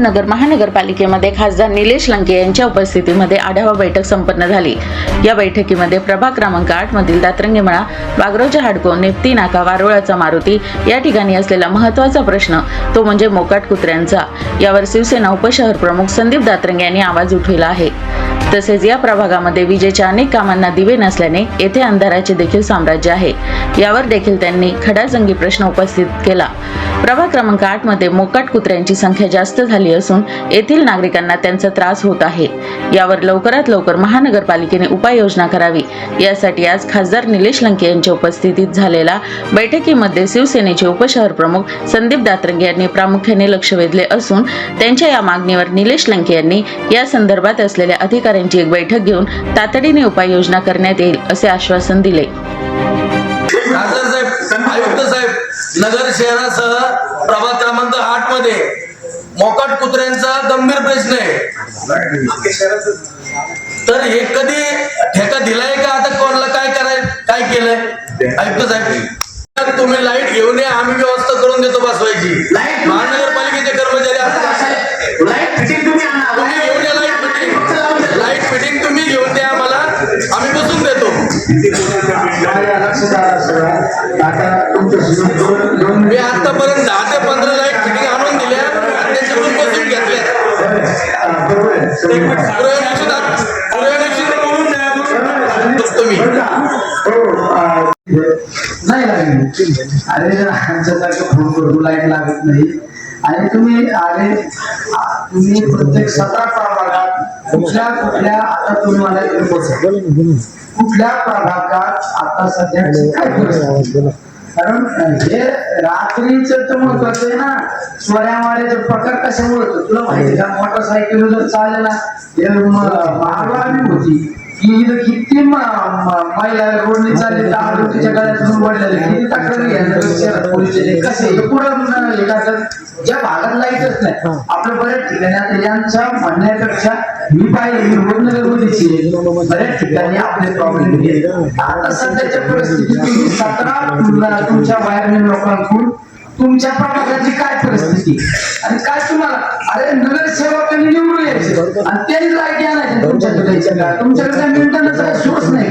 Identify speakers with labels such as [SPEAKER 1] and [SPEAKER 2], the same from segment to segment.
[SPEAKER 1] अहमदनगर महानगरपालिकेमध्ये खासदार निलेश लंके यांच्या उपस्थितीमध्ये आढावा बैठक संपन्न झाली. या बैठकीमध्ये प्रभाग क्रमांक आठ मधील दातरंगीमळा वागरोजा हाडको नेप्ती नाका वारोळाचा मारुती या ठिकाणी असलेला महत्त्वाचा प्रश्न तो म्हणजे मोकाट कुत्र्यांचा. यावर शिवसेना उपशहर प्रमुख संदीप दातरंगे यांनी आवाज उठविला आहे. तसेच या प्रभागामध्ये विजेच्या अनेक कामांना दिवे नसल्याने येथे अंधाराचे देखील साम्राज्य आहे. यावर देखील त्यांनी खडाजंगी प्रश्न उपस्थित केला. प्रभाग क्रमांक आठमध्ये मोकाट कुत्र्यांची संख्या जास्त झाली असून येथील नागरिकांना त्यांचा त्रास होत आहे. यावर लवकरात लवकर महानगरपालिकेने उपाययोजना करावी. यासाठी आज खासदार निलेश लंके यांच्या उपस्थितीत झालेल्या बैठकीमध्ये शिवसेनेचे उपशहर प्रमुख संदीप दातरंगे यांनी प्रामुख्याने लक्ष वेधले असून त्यांच्या या मागणीवर निलेश लंके यांनी या संदर्भात असलेल्या अधिकाऱ्यांची एक बैठक घेऊन तातडीने उपाययोजना करण्यात येईल असे आश्वासन दिले.
[SPEAKER 2] आयुक्त साहेब नगर शहरासह प्रभाग क्रमांक आठमध्ये मोकाट कुत्र्यांचा गंभीर प्रश्न आहे. तर हे कधी ठेका दिलाय का? आता कोणाला काय कराय काय केलंय? आयुक्त साहेब तुम्ही लाइट घेऊन या आम्ही व्यवस्था करून देतो बसवायची. महानगरपालिकेचे कर्मचारी मी आतापर्यंत दहा ते पंधरा लाइट फिटिंग आणून दिल्या आणि त्याच्यातून बसून घेतल्या
[SPEAKER 3] हा, बरोबर
[SPEAKER 2] द्या. मी.
[SPEAKER 3] हो, आ, नाही. लागली अरे आमच्यासारखं फोन करतो लाइट लागत नाही. आणि तुम्ही अरे तुम्ही प्रत्येक सतरा कुठल्या कुठल्या आता तुम्ही मला. कुठल्या प्रभागात आता सध्याची काय परिस्थिती? कारण हे रात्रीच तर महत्वाचं आहे ना. स्वऱ्यामाड्याचे प्रकार कशामुळे होतो? तुला माहिती का? मोटरसायकल जर चालले ना महागावी होती. इथं किती महिला रोडने चालले तर आरोग्याच्या गळ्यातून पडलेले. किती तक्रारी घ्यायला शहरात पोलिसचे कसे हे पुढं हे करतात ज्या भागात लाईटच नाही. आपल्या बऱ्याच ठिकाणी आता यांच्या म्हणण्यापेक्षा मी पाहिजे मी रोडनगर मध्येची बऱ्याच ठिकाणी आपले प्रॉब्लेम आता सध्याच्या परिस्थितीत सतरा तुमच्या वायरमॅन लोकांकडून तुमच्या प्रभागाची काय परिस्थिती? आणि काय तुम्हाला? अरे नगरसेवकांनी निवडून यायचे. आणि त्यांनी लाइट आणायचे. तुमच्याकडे तुमच्याकडे काय मेंटेनन्स सोर्स नाही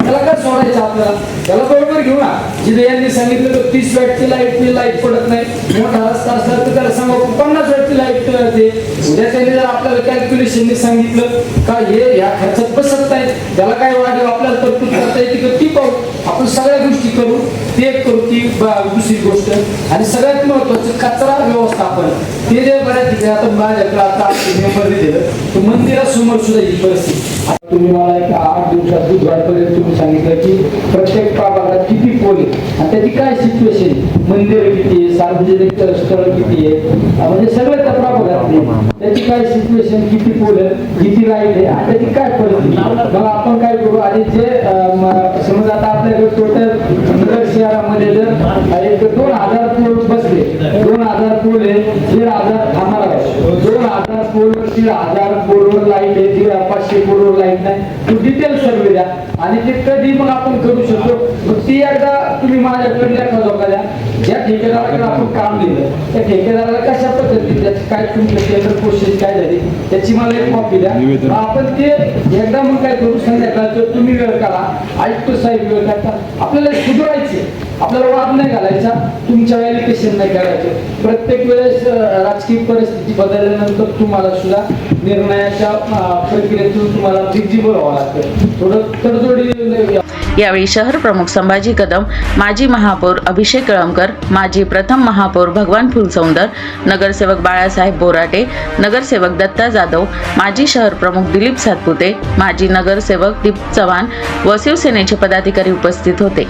[SPEAKER 4] त्याला काय सोडायचं आपल्याला? त्याला बरोबर घेऊ ना. जिथे यांनी सांगितलं तर तीस वॅटची लाइट लाइट पडत नाही. मोठा रस्ता असला तर त्याला सांगा पन्नास वॅटची लाइट ते उद्या त्यांनी जर आपल्याला कॅल्क्युलेशनने सांगितलं का हे या खर्चात बसत नाही त्याला काय वाढेल आपल्याला तरतूद करता येते का ती पाहू आपण सगळ्या गोष्टी करू ते एक करू ती ब- दुसरी गोष्ट. आणि सगळ्यात महत्वाचं कचरा व्यवस्थापन. ते जे बऱ्याच ठिकाणी आता माझ्याकडे आता मेंबर दिलं तर मंदिरासमोर सुद्धा ही परिस्थिती. तुम्ही मला एक आठ दिवसात बुधवारपर्यंत तुम्ही सांगितलं की प्रत्येक प्रभागात किती पोल आहे आणि त्याची काय सिच्युएशन मंदिर किती आहे सार्वजनिक स्थळ किती आहे म्हणजे सगळं त्या प्रभागात त्याची काय सिच्युएशन किती पोल आहे किती राहिले आहे आणि त्याची काय परिस्थिती? मग आपण काय करू? आणि जे अं, म- समजा आता आपल्याकडे टोटल नगर शहरामध्ये जर एक दोन हजार पोल बसले दोन हजार पोल आहे दीड हजार थांबाला आहे. दोन हजार पोल दीड हजार पोलवर लाइट आहे दीड पाचशे पोलवर लाइट नाही तो डिटेल सर्वे द्या. आणि ते कधी मग आपण करू शकतो? मग ती एकदा तुम्ही माझ्याकडे लेखा द्या ज्या ठेकेदाराकडे आपण काम दिलं. त्या ठेकेदाराला कशा पद्धतीने त्याची काय तुमचं केंद्र प्रोसेस काय झाली त्याची मला एक कॉपी द्या. आपण ते एकदा मग काय करू? संध्याकाळचं तुम्ही वेळ काढा. आयुक्त साहेब वेळ काढता आपल्याला सुधारायचे. आपल्याला वाद नाही घालायचा. तुमच्या एलिकेशन नाही करायचं. प्रत्येक वेळेस राजकीय परिस्थिती बदलल्यानंतर तुम्हाला सुद्धा निर्णयाच्या प्रक्रियेतून तुम्हाला फिजिबल व्हावं लागतं. थोडं तडजोडी
[SPEAKER 1] यावेळी शहर प्रमुख संभाजी कदम माजी महापौर अभिषेक कळमकर माजी प्रथम महापौर भगवान फुलसौंदर नगरसेवक बाळासाहेब बोराटे नगरसेवक दत्ता जाधव माजी शहर प्रमुख दिलीप सातपुते माजी नगरसेवक दीप चव्हाण व शिवसेनेचे पदाधिकारी उपस्थित होते.